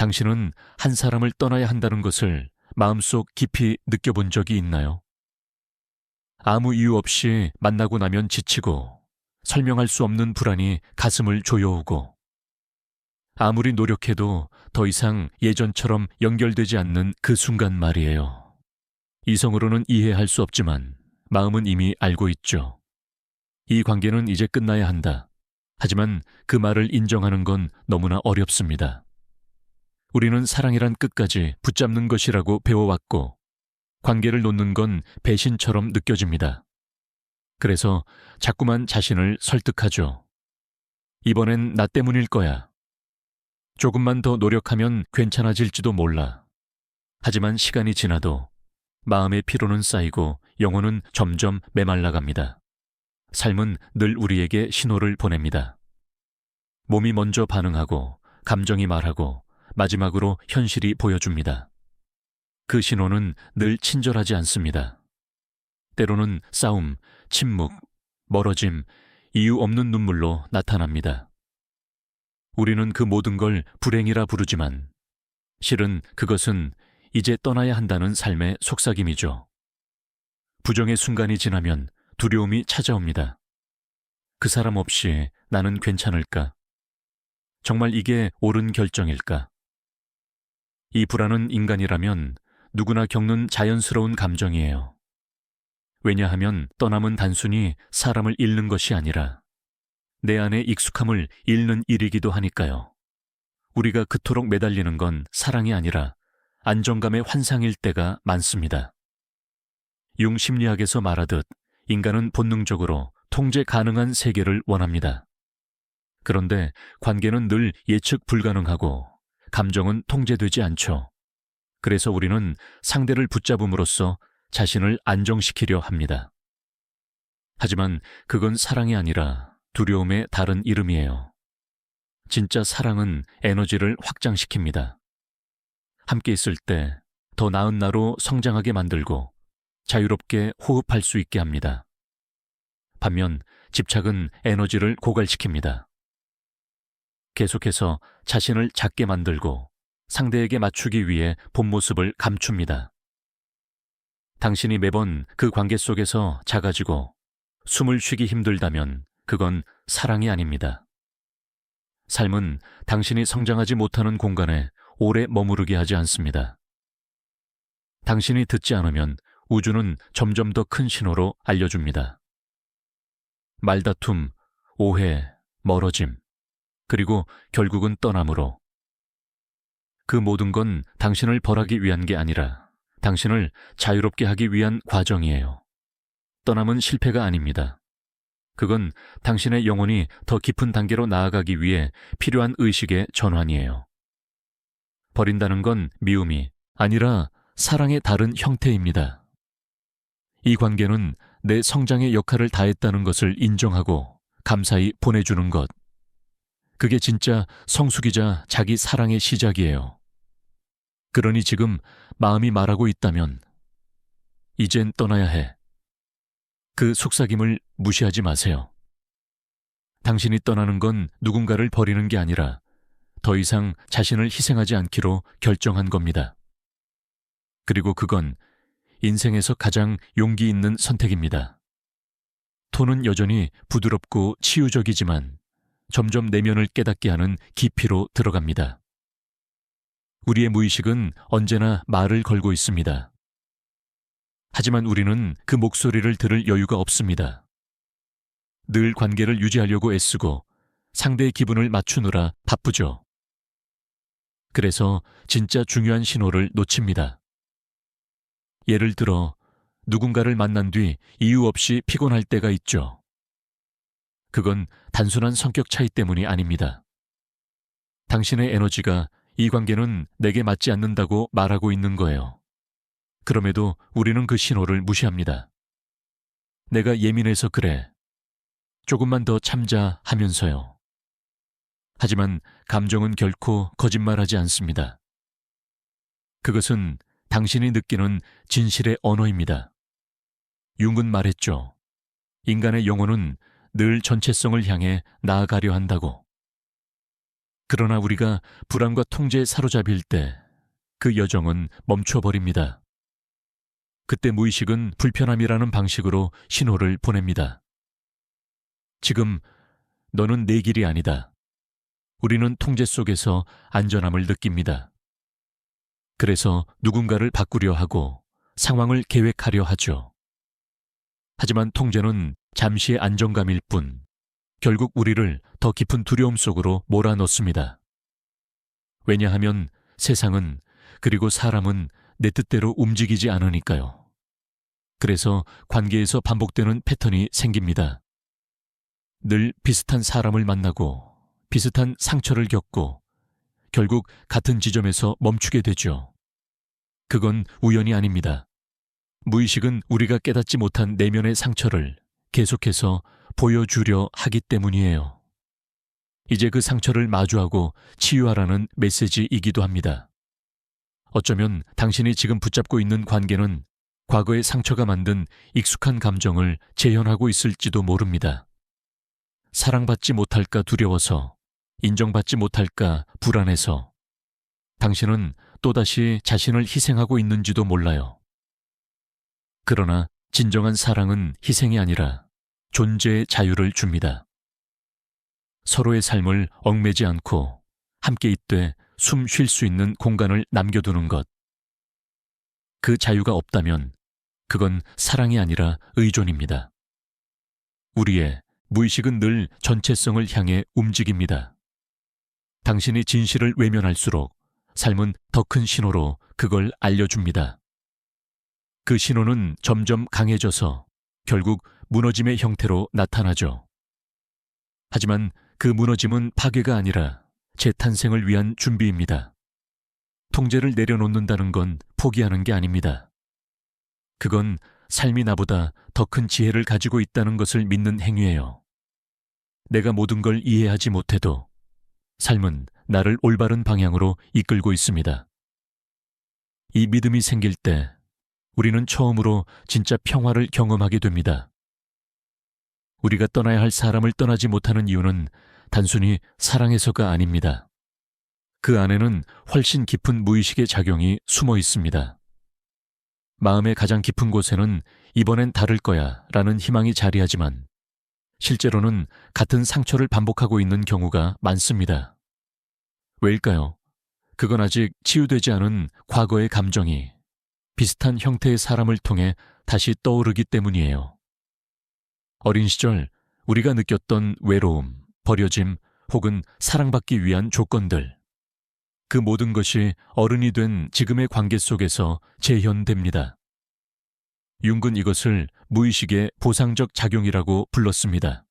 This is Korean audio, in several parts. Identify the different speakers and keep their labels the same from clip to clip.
Speaker 1: 당신은 한 사람을 떠나야 한다는 것을 마음속 깊이 느껴본 적이 있나요? 아무 이유 없이 만나고 나면 지치고 설명할 수 없는 불안이 가슴을 조여오고 아무리 노력해도 더 이상 예전처럼 연결되지 않는 그 순간 말이에요. 이성으로는 이해할 수 없지만 마음은 이미 알고 있죠. 이 관계는 이제 끝나야 한다. 하지만 그 말을 인정하는 건 너무나 어렵습니다. 우리는 사랑이란 끝까지 붙잡는 것이라고 배워왔고, 관계를 놓는 건 배신처럼 느껴집니다. 그래서 자꾸만 자신을 설득하죠. 이번엔 나 때문일 거야. 조금만 더 노력하면 괜찮아질지도 몰라. 하지만 시간이 지나도 마음의 피로는 쌓이고 영혼은 점점 메말라갑니다. 삶은 늘 우리에게 신호를 보냅니다. 몸이 먼저 반응하고 감정이 말하고 마지막으로 현실이 보여줍니다. 그 신호는 늘 친절하지 않습니다. 때로는 싸움, 침묵, 멀어짐, 이유 없는 눈물로 나타납니다. 우리는 그 모든 걸 불행이라 부르지만 실은 그것은 이제 떠나야 한다는 삶의 속삭임이죠. 부정의 순간이 지나면 두려움이 찾아옵니다. 그 사람 없이 나는 괜찮을까? 정말 이게 옳은 결정일까? 이 불안은 인간이라면 누구나 겪는 자연스러운 감정이에요. 왜냐하면 떠남은 단순히 사람을 잃는 것이 아니라 내 안의 익숙함을 잃는 일이기도 하니까요. 우리가 그토록 매달리는 건 사랑이 아니라 안정감의 환상일 때가 많습니다. 융 심리학에서 말하듯 인간은 본능적으로 통제 가능한 세계를 원합니다. 그런데 관계는 늘 예측 불가능하고 감정은 통제되지 않죠. 그래서 우리는 상대를 붙잡음으로써 자신을 안정시키려 합니다. 하지만 그건 사랑이 아니라 두려움의 다른 이름이에요. 진짜 사랑은 에너지를 확장시킵니다. 함께 있을 때 더 나은 나로 성장하게 만들고 자유롭게 호흡할 수 있게 합니다. 반면 집착은 에너지를 고갈시킵니다. 계속해서 자신을 작게 만들고 상대에게 맞추기 위해 본 모습을 감춥니다. 당신이 매번 그 관계 속에서 작아지고 숨을 쉬기 힘들다면 그건 사랑이 아닙니다. 삶은 당신이 성장하지 못하는 공간에 오래 머무르게 하지 않습니다. 당신이 듣지 않으면 우주는 점점 더 큰 신호로 알려줍니다. 말다툼, 오해, 멀어짐, 그리고 결국은 떠남으로. 그 모든 건 당신을 벌하기 위한 게 아니라 당신을 자유롭게 하기 위한 과정이에요. 떠남은 실패가 아닙니다. 그건 당신의 영혼이 더 깊은 단계로 나아가기 위해 필요한 의식의 전환이에요. 버린다는 건 미움이 아니라 사랑의 다른 형태입니다. 이 관계는 내 성장의 역할을 다했다는 것을 인정하고 감사히 보내주는 것. 그게 진짜 성숙이자 자기 사랑의 시작이에요. 그러니 지금 마음이 말하고 있다면 이젠 떠나야 해. 그 속삭임을 무시하지 마세요. 당신이 떠나는 건 누군가를 버리는 게 아니라 더 이상 자신을 희생하지 않기로 결정한 겁니다. 그리고 그건 인생에서 가장 용기 있는 선택입니다. 톤은 여전히 부드럽고 치유적이지만 점점 내면을 깨닫게 하는 깊이로 들어갑니다. 우리의 무의식은 언제나 말을 걸고 있습니다. 하지만 우리는 그 목소리를 들을 여유가 없습니다. 늘 관계를 유지하려고 애쓰고 상대의 기분을 맞추느라 바쁘죠. 그래서 진짜 중요한 신호를 놓칩니다. 예를 들어 누군가를 만난 뒤 이유 없이 피곤할 때가 있죠. 그건 단순한 성격 차이 때문이 아닙니다. 당신의 에너지가 이 관계는 내게 맞지 않는다고 말하고 있는 거예요. 그럼에도 우리는 그 신호를 무시합니다. 내가 예민해서 그래. 조금만 더 참자 하면서요. 하지만 감정은 결코 거짓말하지 않습니다. 그것은 당신이 느끼는 진실의 언어입니다. 융은 말했죠. 인간의 영혼은 늘 전체성을 향해 나아가려 한다고. 그러나 우리가 불안과 통제에 사로잡힐 때 그 여정은 멈춰버립니다. 그때 무의식은 불편함이라는 방식으로 신호를 보냅니다. 지금 너는 내 길이 아니다. 우리는 통제 속에서 안전함을 느낍니다. 그래서 누군가를 바꾸려 하고 상황을 계획하려 하죠. 하지만 통제는 잠시의 안정감일 뿐 결국 우리를 더 깊은 두려움 속으로 몰아넣습니다. 왜냐하면 세상은 그리고 사람은 내 뜻대로 움직이지 않으니까요. 그래서 관계에서 반복되는 패턴이 생깁니다. 늘 비슷한 사람을 만나고 비슷한 상처를 겪고 결국 같은 지점에서 멈추게 되죠. 그건 우연이 아닙니다. 무의식은 우리가 깨닫지 못한 내면의 상처를 계속해서 보여주려 하기 때문이에요. 이제 그 상처를 마주하고 치유하라는 메시지이기도 합니다. 어쩌면 당신이 지금 붙잡고 있는 관계는 과거의 상처가 만든 익숙한 감정을 재현하고 있을지도 모릅니다. 사랑받지 못할까 두려워서, 인정받지 못할까 불안해서, 당신은 또다시 자신을 희생하고 있는지도 몰라요. 그러나 진정한 사랑은 희생이 아니라 존재의 자유를 줍니다. 서로의 삶을 얽매지 않고 함께 있되 숨 쉴 수 있는 공간을 남겨두는 것. 그 자유가 없다면 그건 사랑이 아니라 의존입니다. 우리의 무의식은 늘 전체성을 향해 움직입니다. 당신이 진실을 외면할수록 삶은 더 큰 신호로 그걸 알려줍니다. 그 신호는 점점 강해져서 결국 무너짐의 형태로 나타나죠. 하지만 그 무너짐은 파괴가 아니라 재탄생을 위한 준비입니다. 통제를 내려놓는다는 건 포기하는 게 아닙니다. 그건 삶이 나보다 더 큰 지혜를 가지고 있다는 것을 믿는 행위예요. 내가 모든 걸 이해하지 못해도 삶은 나를 올바른 방향으로 이끌고 있습니다. 이 믿음이 생길 때 우리는 처음으로 진짜 평화를 경험하게 됩니다. 우리가 떠나야 할 사람을 떠나지 못하는 이유는 단순히 사랑해서가 아닙니다. 그 안에는 훨씬 깊은 무의식의 작용이 숨어 있습니다. 마음의 가장 깊은 곳에는 이번엔 다를 거야 라는 희망이 자리하지만 실제로는 같은 상처를 반복하고 있는 경우가 많습니다. 왜일까요? 그건 아직 치유되지 않은 과거의 감정이 비슷한 형태의 사람을 통해 다시 떠오르기 때문이에요. 어린 시절 우리가 느꼈던 외로움, 버려짐 혹은 사랑받기 위한 조건들. 그 모든 것이 어른이 된 지금의 관계 속에서 재현됩니다. 융은 이것을 무의식의 보상적 작용이라고 불렀습니다.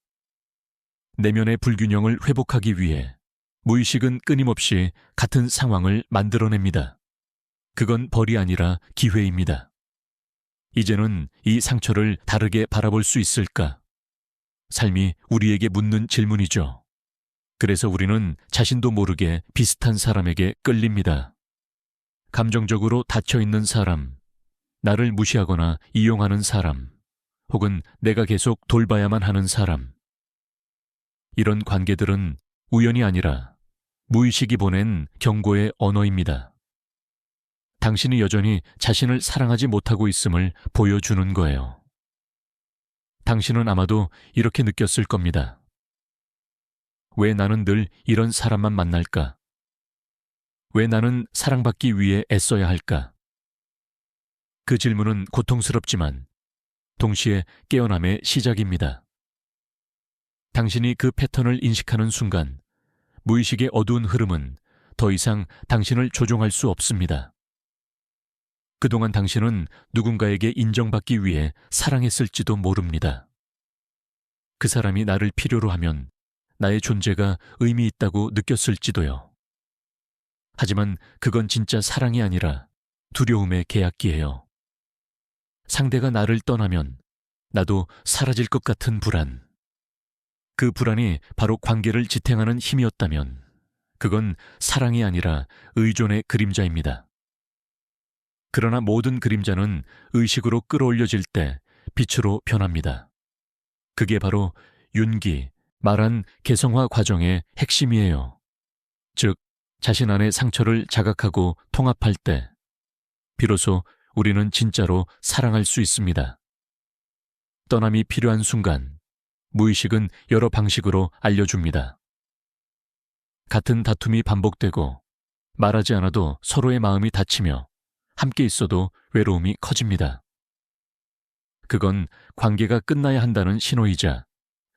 Speaker 1: 내면의 불균형을 회복하기 위해 무의식은 끊임없이 같은 상황을 만들어냅니다. 그건 벌이 아니라 기회입니다. 이제는 이 상처를 다르게 바라볼 수 있을까? 삶이 우리에게 묻는 질문이죠. 그래서 우리는 자신도 모르게 비슷한 사람에게 끌립니다. 감정적으로 닫혀있는 사람, 나를 무시하거나 이용하는 사람, 혹은 내가 계속 돌봐야만 하는 사람. 이런 관계들은 우연이 아니라 무의식이 보낸 경고의 언어입니다. 당신이 여전히 자신을 사랑하지 못하고 있음을 보여주는 거예요. 당신은 아마도 이렇게 느꼈을 겁니다. 왜 나는 늘 이런 사람만 만날까? 왜 나는 사랑받기 위해 애써야 할까? 그 질문은 고통스럽지만 동시에 깨어남의 시작입니다. 당신이 그 패턴을 인식하는 순간 무의식의 어두운 흐름은 더 이상 당신을 조종할 수 없습니다. 그동안 당신은 누군가에게 인정받기 위해 사랑했을지도 모릅니다. 그 사람이 나를 필요로 하면 나의 존재가 의미 있다고 느꼈을지도요. 하지만 그건 진짜 사랑이 아니라 두려움의 계약기예요. 상대가 나를 떠나면 나도 사라질 것 같은 불안. 그 불안이 바로 관계를 지탱하는 힘이었다면 그건 사랑이 아니라 의존의 그림자입니다. 그러나 모든 그림자는 의식으로 끌어올려질 때 빛으로 변합니다. 그게 바로 윤기, 말한 개성화 과정의 핵심이에요. 즉, 자신 안의 상처를 자각하고 통합할 때, 비로소 우리는 진짜로 사랑할 수 있습니다. 떠남이 필요한 순간, 무의식은 여러 방식으로 알려줍니다. 같은 다툼이 반복되고, 말하지 않아도 서로의 마음이 다치며, 함께 있어도 외로움이 커집니다. 그건 관계가 끝나야 한다는 신호이자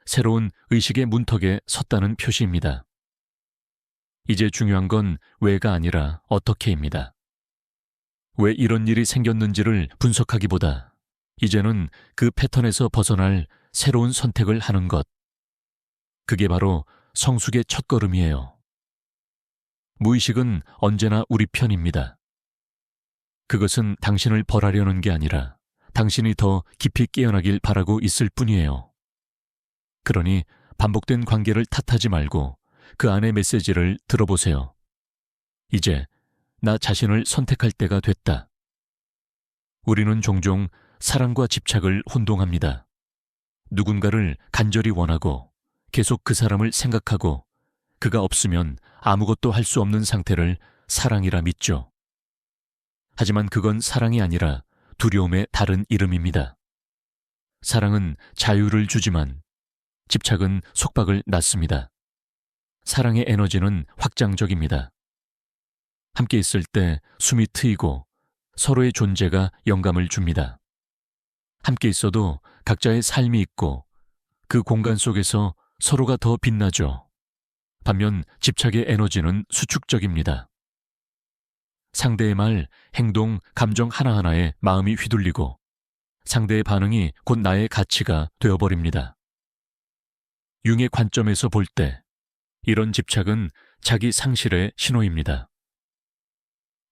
Speaker 1: 새로운 의식의 문턱에 섰다는 표시입니다. 이제 중요한 건 왜가 아니라 어떻게입니다. 왜 이런 일이 생겼는지를 분석하기보다 이제는 그 패턴에서 벗어날 새로운 선택을 하는 것. 그게 바로 성숙의 첫걸음이에요. 무의식은 언제나 우리 편입니다. 그것은 당신을 벌하려는 게 아니라 당신이 더 깊이 깨어나길 바라고 있을 뿐이에요. 그러니 반복된 관계를 탓하지 말고 그 안의 메시지를 들어보세요. 이제 나 자신을 선택할 때가 됐다. 우리는 종종 사랑과 집착을 혼동합니다. 누군가를 간절히 원하고 계속 그 사람을 생각하고 그가 없으면 아무것도 할 수 없는 상태를 사랑이라 믿죠. 하지만 그건 사랑이 아니라 두려움의 다른 이름입니다. 사랑은 자유를 주지만 집착은 속박을 낳습니다. 사랑의 에너지는 확장적입니다. 함께 있을 때 숨이 트이고 서로의 존재가 영감을 줍니다. 함께 있어도 각자의 삶이 있고 그 공간 속에서 서로가 더 빛나죠. 반면 집착의 에너지는 수축적입니다. 상대의 말, 행동, 감정 하나하나에 마음이 휘둘리고 상대의 반응이 곧 나의 가치가 되어버립니다. 융의 관점에서 볼 때 이런 집착은 자기 상실의 신호입니다.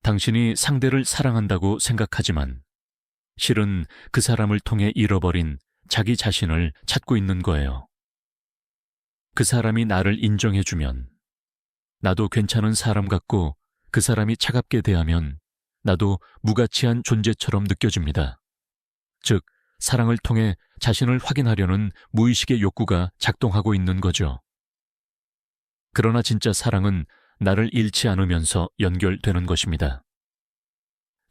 Speaker 1: 당신이 상대를 사랑한다고 생각하지만 실은 그 사람을 통해 잃어버린 자기 자신을 찾고 있는 거예요. 그 사람이 나를 인정해주면 나도 괜찮은 사람 같고 그 사람이 차갑게 대하면 나도 무가치한 존재처럼 느껴집니다. 즉, 사랑을 통해 자신을 확인하려는 무의식의 욕구가 작동하고 있는 거죠. 그러나 진짜 사랑은 나를 잃지 않으면서 연결되는 것입니다.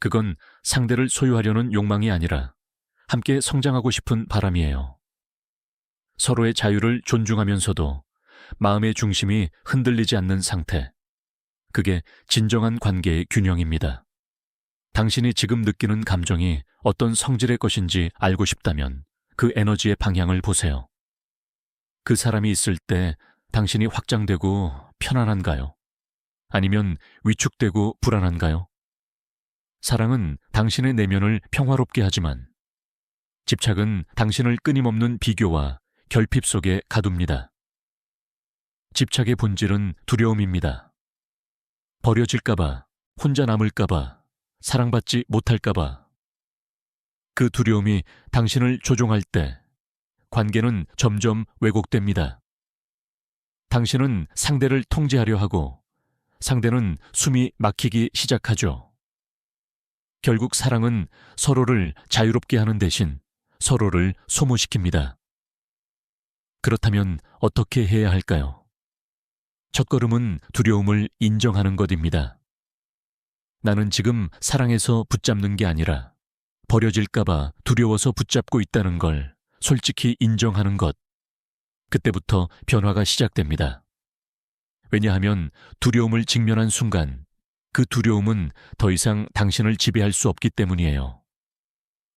Speaker 1: 그건 상대를 소유하려는 욕망이 아니라 함께 성장하고 싶은 바람이에요. 서로의 자유를 존중하면서도 마음의 중심이 흔들리지 않는 상태. 그게 진정한 관계의 균형입니다. 당신이 지금 느끼는 감정이 어떤 성질의 것인지 알고 싶다면 그 에너지의 방향을 보세요. 그 사람이 있을 때 당신이 확장되고 편안한가요? 아니면 위축되고 불안한가요? 사랑은 당신의 내면을 평화롭게 하지만 집착은 당신을 끊임없는 비교와 결핍 속에 가둡니다. 집착의 본질은 두려움입니다. 버려질까봐, 혼자 남을까봐, 사랑받지 못할까봐. 그 두려움이 당신을 조종할 때 관계는 점점 왜곡됩니다. 당신은 상대를 통제하려 하고 상대는 숨이 막히기 시작하죠. 결국 사랑은 서로를 자유롭게 하는 대신 서로를 소모시킵니다. 그렇다면 어떻게 해야 할까요? 첫걸음은 두려움을 인정하는 것입니다. 나는 지금 사랑에서 붙잡는 게 아니라 버려질까봐 두려워서 붙잡고 있다는 걸 솔직히 인정하는 것. 그때부터 변화가 시작됩니다. 왜냐하면 두려움을 직면한 순간 그 두려움은 더 이상 당신을 지배할 수 없기 때문이에요.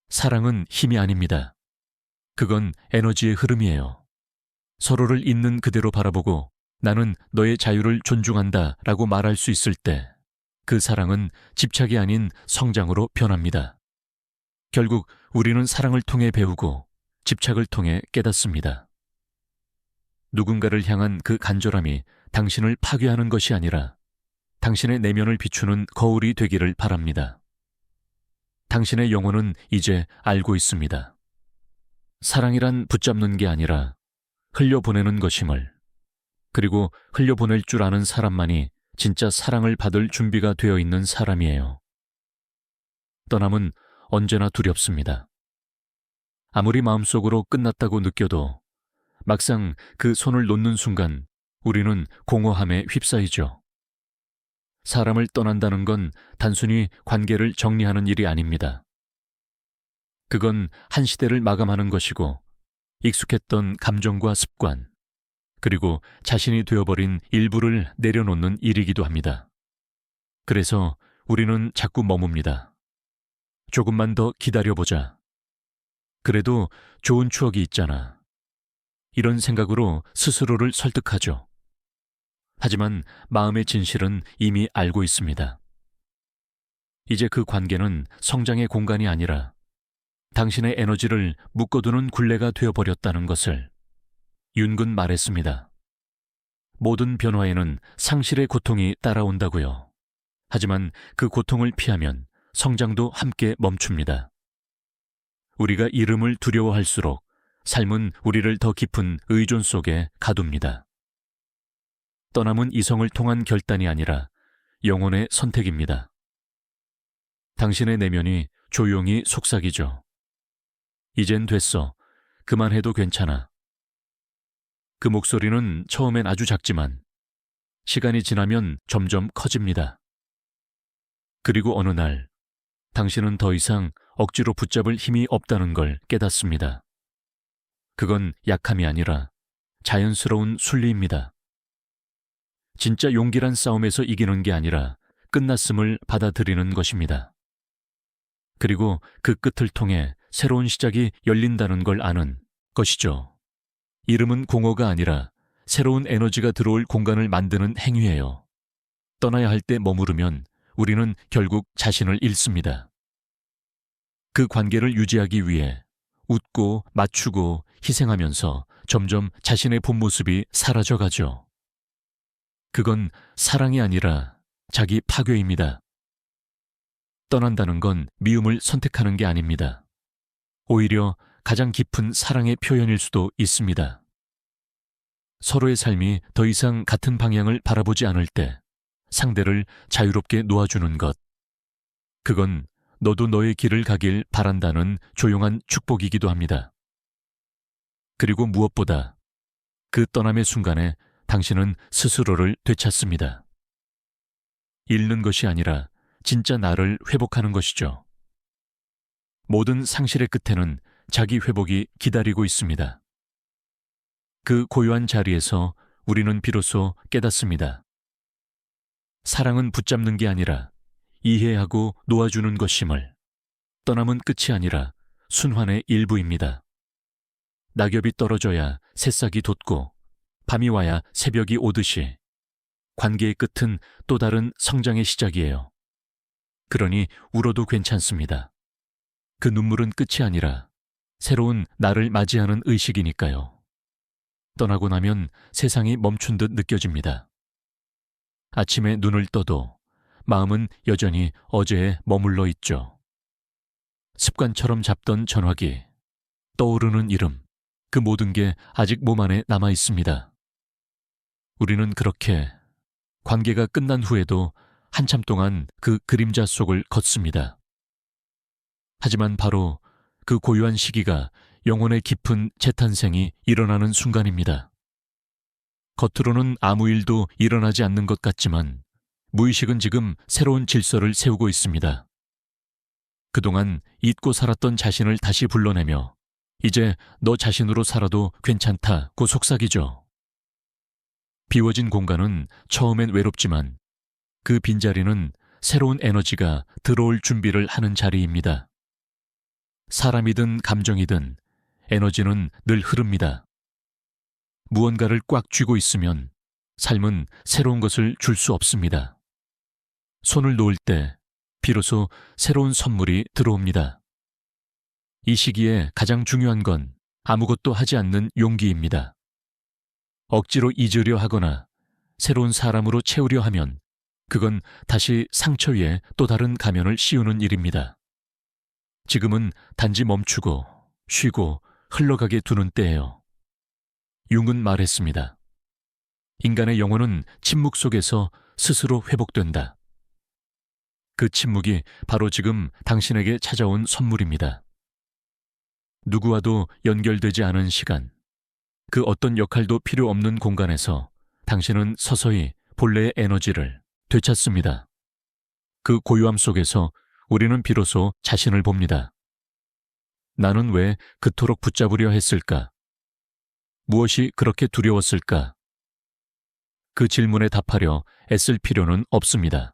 Speaker 1: 사랑은 힘이 아닙니다. 그건 에너지의 흐름이에요. 서로를 있는 그대로 바라보고 나는 너의 자유를 존중한다 라고 말할 수 있을 때 그 사랑은 집착이 아닌 성장으로 변합니다. 결국 우리는 사랑을 통해 배우고 집착을 통해 깨닫습니다. 누군가를 향한 그 간절함이 당신을 파괴하는 것이 아니라 당신의 내면을 비추는 거울이 되기를 바랍니다. 당신의 영혼은 이제 알고 있습니다. 사랑이란 붙잡는 게 아니라 흘려보내는 것임을 그리고 흘려보낼 줄 아는 사람만이 진짜 사랑을 받을 준비가 되어 있는 사람이에요. 떠남은 언제나 두렵습니다. 아무리 마음속으로 끝났다고 느껴도 막상 그 손을 놓는 순간 우리는 공허함에 휩싸이죠. 사람을 떠난다는 건 단순히 관계를 정리하는 일이 아닙니다. 그건 한 시대를 마감하는 것이고 익숙했던 감정과 습관, 그리고 자신이 되어버린 일부를 내려놓는 일이기도 합니다. 그래서 우리는 자꾸 머뭅니다. 조금만 더 기다려보자. 그래도 좋은 추억이 있잖아. 이런 생각으로 스스로를 설득하죠. 하지만 마음의 진실은 이미 알고 있습니다. 이제 그 관계는 성장의 공간이 아니라 당신의 에너지를 묶어두는 굴레가 되어버렸다는 것을 윤근 말했습니다. 모든 변화에는 상실의 고통이 따라온다고요. 하지만 그 고통을 피하면 성장도 함께 멈춥니다. 우리가 이름을 두려워할수록 삶은 우리를 더 깊은 의존 속에 가둡니다. 떠남은 이성을 통한 결단이 아니라 영혼의 선택입니다. 당신의 내면이 조용히 속삭이죠. 이젠 됐어. 그만해도 괜찮아. 그 목소리는 처음엔 아주 작지만 시간이 지나면 점점 커집니다. 그리고 어느 날 당신은 더 이상 억지로 붙잡을 힘이 없다는 걸 깨닫습니다. 그건 약함이 아니라 자연스러운 순리입니다. 진짜 용기란 싸움에서 이기는 게 아니라 끝났음을 받아들이는 것입니다. 그리고 그 끝을 통해 새로운 시작이 열린다는 걸 아는 것이죠. 이름은 공허가 아니라 새로운 에너지가 들어올 공간을 만드는 행위예요. 떠나야 할 때 머무르면 우리는 결국 자신을 잃습니다. 그 관계를 유지하기 위해 웃고 맞추고 희생하면서 점점 자신의 본 모습이 사라져 가죠. 그건 사랑이 아니라 자기 파괴입니다. 떠난다는 건 미움을 선택하는 게 아닙니다. 오히려 가장 깊은 사랑의 표현일 수도 있습니다. 서로의 삶이 더 이상 같은 방향을 바라보지 않을 때 상대를 자유롭게 놓아주는 것. 그건 너도 너의 길을 가길 바란다는 조용한 축복이기도 합니다. 그리고 무엇보다 그 떠남의 순간에 당신은 스스로를 되찾습니다. 잃는 것이 아니라 진짜 나를 회복하는 것이죠. 모든 상실의 끝에는 자기 회복이 기다리고 있습니다. 그 고요한 자리에서 우리는 비로소 깨닫습니다. 사랑은 붙잡는 게 아니라 이해하고 놓아주는 것임을 떠남은 끝이 아니라 순환의 일부입니다. 낙엽이 떨어져야 새싹이 돋고 밤이 와야 새벽이 오듯이 관계의 끝은 또 다른 성장의 시작이에요. 그러니 울어도 괜찮습니다. 그 눈물은 끝이 아니라 새로운 나를 맞이하는 의식이니까요. 떠나고 나면 세상이 멈춘 듯 느껴집니다. 아침에 눈을 떠도 마음은 여전히 어제에 머물러 있죠. 습관처럼 잡던 전화기, 떠오르는 이름, 그 모든 게 아직 몸 안에 남아 있습니다. 우리는 그렇게 관계가 끝난 후에도 한참 동안 그 그림자 속을 걷습니다. 하지만 바로 그 고유한 시기가 영혼의 깊은 재탄생이 일어나는 순간입니다. 겉으로는 아무 일도 일어나지 않는 것 같지만 무의식은 지금 새로운 질서를 세우고 있습니다. 그동안 잊고 살았던 자신을 다시 불러내며 이제 너 자신으로 살아도 괜찮다고 속삭이죠. 비워진 공간은 처음엔 외롭지만 그 빈자리는 새로운 에너지가 들어올 준비를 하는 자리입니다. 사람이든 감정이든 에너지는 늘 흐릅니다. 무언가를 꽉 쥐고 있으면 삶은 새로운 것을 줄 수 없습니다. 손을 놓을 때 비로소 새로운 선물이 들어옵니다. 이 시기에 가장 중요한 건 아무것도 하지 않는 용기입니다. 억지로 잊으려 하거나 새로운 사람으로 채우려 하면 그건 다시 상처 위에 또 다른 가면을 씌우는 일입니다. 지금은 단지 멈추고 쉬고 흘러가게 두는 때예요. 융은 말했습니다. 인간의 영혼은 침묵 속에서 스스로 회복된다. 그 침묵이 바로 지금 당신에게 찾아온 선물입니다. 누구와도 연결되지 않은 시간, 그 어떤 역할도 필요 없는 공간에서 당신은 서서히 본래의 에너지를 되찾습니다. 그 고요함 속에서 우리는 비로소 자신을 봅니다. 나는 왜 그토록 붙잡으려 했을까? 무엇이 그렇게 두려웠을까? 그 질문에 답하려 애쓸 필요는 없습니다.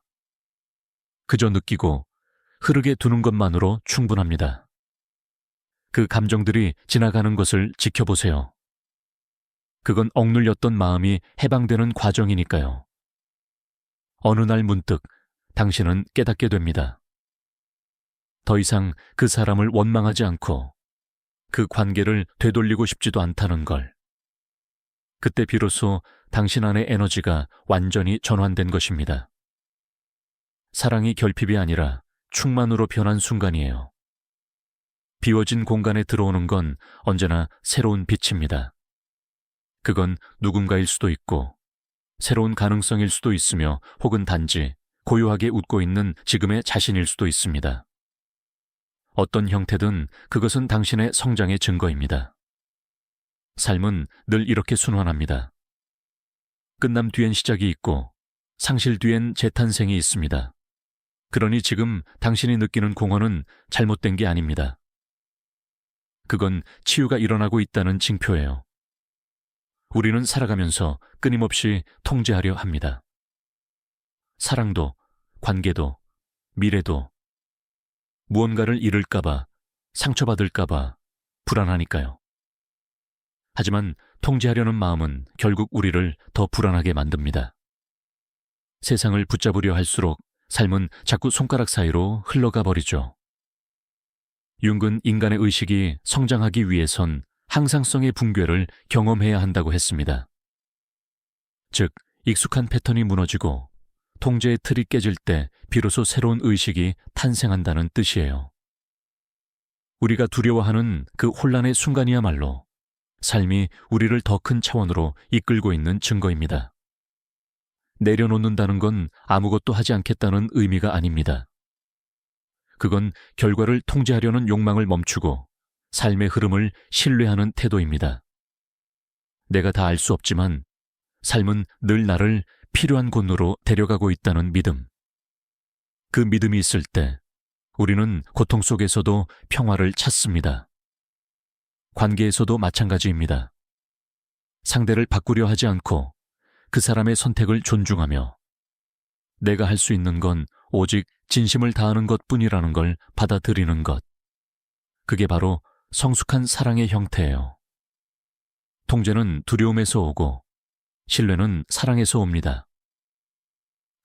Speaker 1: 그저 느끼고 흐르게 두는 것만으로 충분합니다. 그 감정들이 지나가는 것을 지켜보세요. 그건 억눌렸던 마음이 해방되는 과정이니까요. 어느 날 문득 당신은 깨닫게 됩니다. 더 이상 그 사람을 원망하지 않고 그 관계를 되돌리고 싶지도 않다는 걸. 그때 비로소 당신 안의 에너지가 완전히 전환된 것입니다. 사랑이 결핍이 아니라 충만으로 변한 순간이에요. 비워진 공간에 들어오는 건 언제나 새로운 빛입니다. 그건 누군가일 수도 있고, 새로운 가능성일 수도 있으며, 혹은 단지 고요하게 웃고 있는 지금의 자신일 수도 있습니다. 어떤 형태든 그것은 당신의 성장의 증거입니다. 삶은 늘 이렇게 순환합니다. 끝남 뒤엔 시작이 있고, 상실 뒤엔 재탄생이 있습니다. 그러니 지금 당신이 느끼는 공허는 잘못된 게 아닙니다. 그건 치유가 일어나고 있다는 징표예요. 우리는 살아가면서 끊임없이 통제하려 합니다. 사랑도, 관계도, 미래도, 무언가를 잃을까봐, 상처받을까봐 불안하니까요. 하지만 통제하려는 마음은 결국 우리를 더 불안하게 만듭니다. 세상을 붙잡으려 할수록 삶은 자꾸 손가락 사이로 흘러가 버리죠. 융근 인간의 의식이 성장하기 위해선 항상성의 붕괴를 경험해야 한다고 했습니다. 즉, 익숙한 패턴이 무너지고 통제의 틀이 깨질 때 비로소 새로운 의식이 탄생한다는 뜻이에요. 우리가 두려워하는 그 혼란의 순간이야말로 삶이 우리를 더 큰 차원으로 이끌고 있는 증거입니다. 내려놓는다는 건 아무것도 하지 않겠다는 의미가 아닙니다. 그건 결과를 통제하려는 욕망을 멈추고 삶의 흐름을 신뢰하는 태도입니다. 내가 다 알 수 없지만 삶은 늘 나를 필요한 곳으로 데려가고 있다는 믿음. 그 믿음이 있을 때 우리는 고통 속에서도 평화를 찾습니다. 관계에서도 마찬가지입니다. 상대를 바꾸려 하지 않고 그 사람의 선택을 존중하며 내가 할 수 있는 건 오직 진심을 다하는 것 뿐이라는 걸 받아들이는 것. 그게 바로 성숙한 사랑의 형태예요. 통제는 두려움에서 오고 신뢰는 사랑에서 옵니다.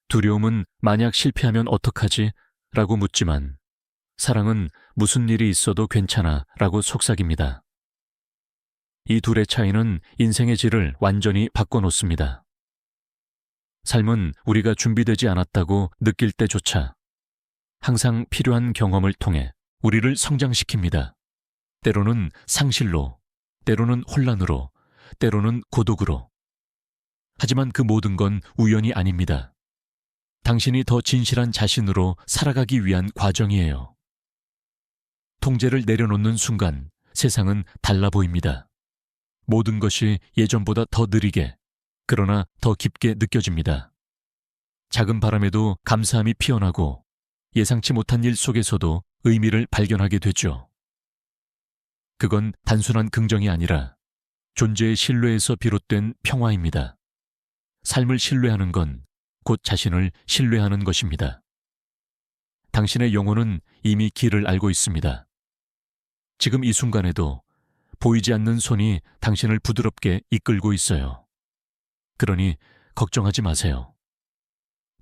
Speaker 1: 두려움은 만약 실패하면 어떡하지? 라고 묻지만 사랑은 무슨 일이 있어도 괜찮아 라고 속삭입니다. 이 둘의 차이는 인생의 질을 완전히 바꿔놓습니다. 삶은 우리가 준비되지 않았다고 느낄 때조차 항상 필요한 경험을 통해 우리를 성장시킵니다. 때로는 상실로, 때로는 혼란으로, 때로는 고독으로. 하지만 그 모든 건 우연이 아닙니다. 당신이 더 진실한 자신으로 살아가기 위한 과정이에요. 통제를 내려놓는 순간 세상은 달라 보입니다. 모든 것이 예전보다 더 느리게, 그러나 더 깊게 느껴집니다. 작은 바람에도 감사함이 피어나고 예상치 못한 일 속에서도 의미를 발견하게 되죠. 그건 단순한 긍정이 아니라 존재의 신뢰에서 비롯된 평화입니다. 삶을 신뢰하는 건 곧 자신을 신뢰하는 것입니다. 당신의 영혼은 이미 길을 알고 있습니다. 지금 이 순간에도 보이지 않는 손이 당신을 부드럽게 이끌고 있어요. 그러니 걱정하지 마세요.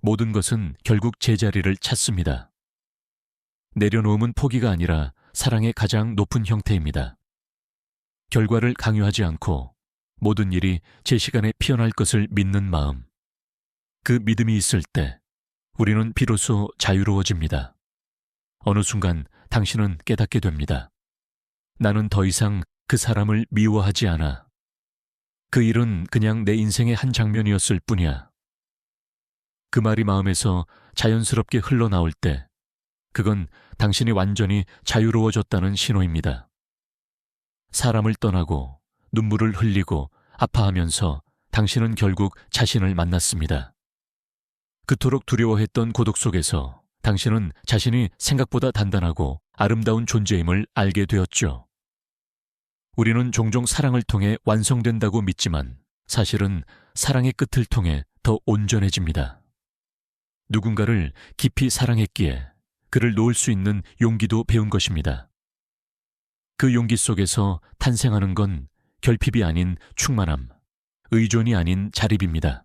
Speaker 1: 모든 것은 결국 제자리를 찾습니다. 내려놓음은 포기가 아니라 사랑의 가장 높은 형태입니다. 결과를 강요하지 않고 모든 일이 제 시간에 피어날 것을 믿는 마음. 그 믿음이 있을 때 우리는 비로소 자유로워집니다. 어느 순간 당신은 깨닫게 됩니다. 나는 더 이상 그 사람을 미워하지 않아. 그 일은 그냥 내 인생의 한 장면이었을 뿐이야. 그 말이 마음에서 자연스럽게 흘러나올 때 그건 당신이 완전히 자유로워졌다는 신호입니다. 사람을 떠나고 눈물을 흘리고 아파하면서 당신은 결국 자신을 만났습니다. 그토록 두려워했던 고독 속에서 당신은 자신이 생각보다 단단하고 아름다운 존재임을 알게 되었죠. 우리는 종종 사랑을 통해 완성된다고 믿지만 사실은 사랑의 끝을 통해 더 온전해집니다. 누군가를 깊이 사랑했기에 그를 놓을 수 있는 용기도 배운 것입니다. 그 용기 속에서 탄생하는 건 결핍이 아닌 충만함, 의존이 아닌 자립입니다.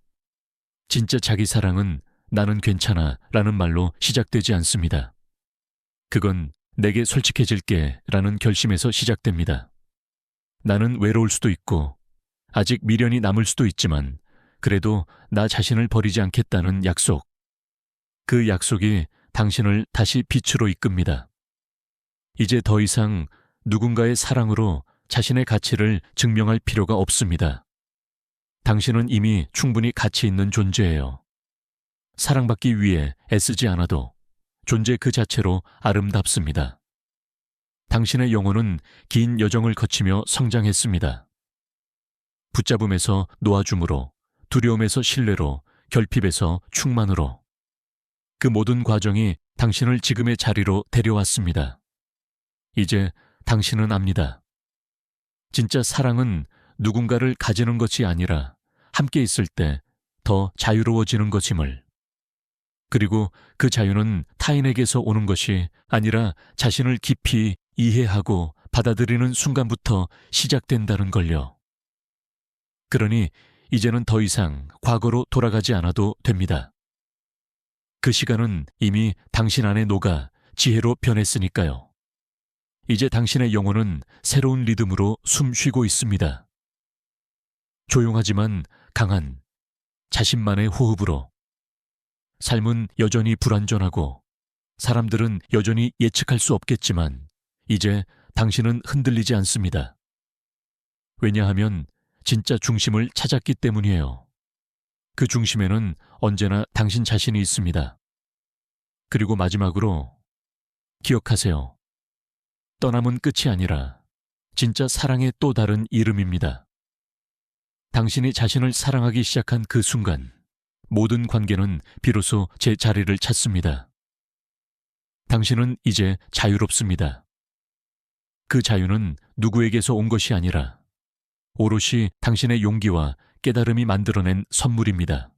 Speaker 1: 진짜 자기 사랑은 나는 괜찮아 라는 말로 시작되지 않습니다. 그건 내게 솔직해질게 라는 결심에서 시작됩니다. 나는 외로울 수도 있고 아직 미련이 남을 수도 있지만 그래도 나 자신을 버리지 않겠다는 약속. 그 약속이 당신을 다시 빛으로 이끕니다. 이제 더 이상 누군가의 사랑으로 자신의 가치를 증명할 필요가 없습니다. 당신은 이미 충분히 가치 있는 존재예요. 사랑받기 위해 애쓰지 않아도 존재 그 자체로 아름답습니다. 당신의 영혼은 긴 여정을 거치며 성장했습니다. 붙잡음에서 놓아줌으로, 두려움에서 신뢰로, 결핍에서 충만으로. 그 모든 과정이 당신을 지금의 자리로 데려왔습니다. 이제 당신은 압니다. 진짜 사랑은 누군가를 가지는 것이 아니라 함께 있을 때 더 자유로워지는 것임을. 그리고 그 자유는 타인에게서 오는 것이 아니라 자신을 깊이 이해하고 받아들이는 순간부터 시작된다는 걸요. 그러니 이제는 더 이상 과거로 돌아가지 않아도 됩니다. 그 시간은 이미 당신 안에 녹아 지혜로 변했으니까요. 이제 당신의 영혼은 새로운 리듬으로 숨 쉬고 있습니다. 조용하지만 강한 자신만의 호흡으로. 삶은 여전히 불완전하고 사람들은 여전히 예측할 수 없겠지만 이제 당신은 흔들리지 않습니다. 왜냐하면 진짜 중심을 찾았기 때문이에요. 그 중심에는 언제나 당신 자신이 있습니다. 그리고 마지막으로 기억하세요. 떠남은 끝이 아니라 진짜 사랑의 또 다른 이름입니다. 당신이 자신을 사랑하기 시작한 그 순간 모든 관계는 비로소 제 자리를 찾습니다. 당신은 이제 자유롭습니다. 그 자유는 누구에게서 온 것이 아니라 오롯이 당신의 용기와 깨달음이 만들어낸 선물입니다.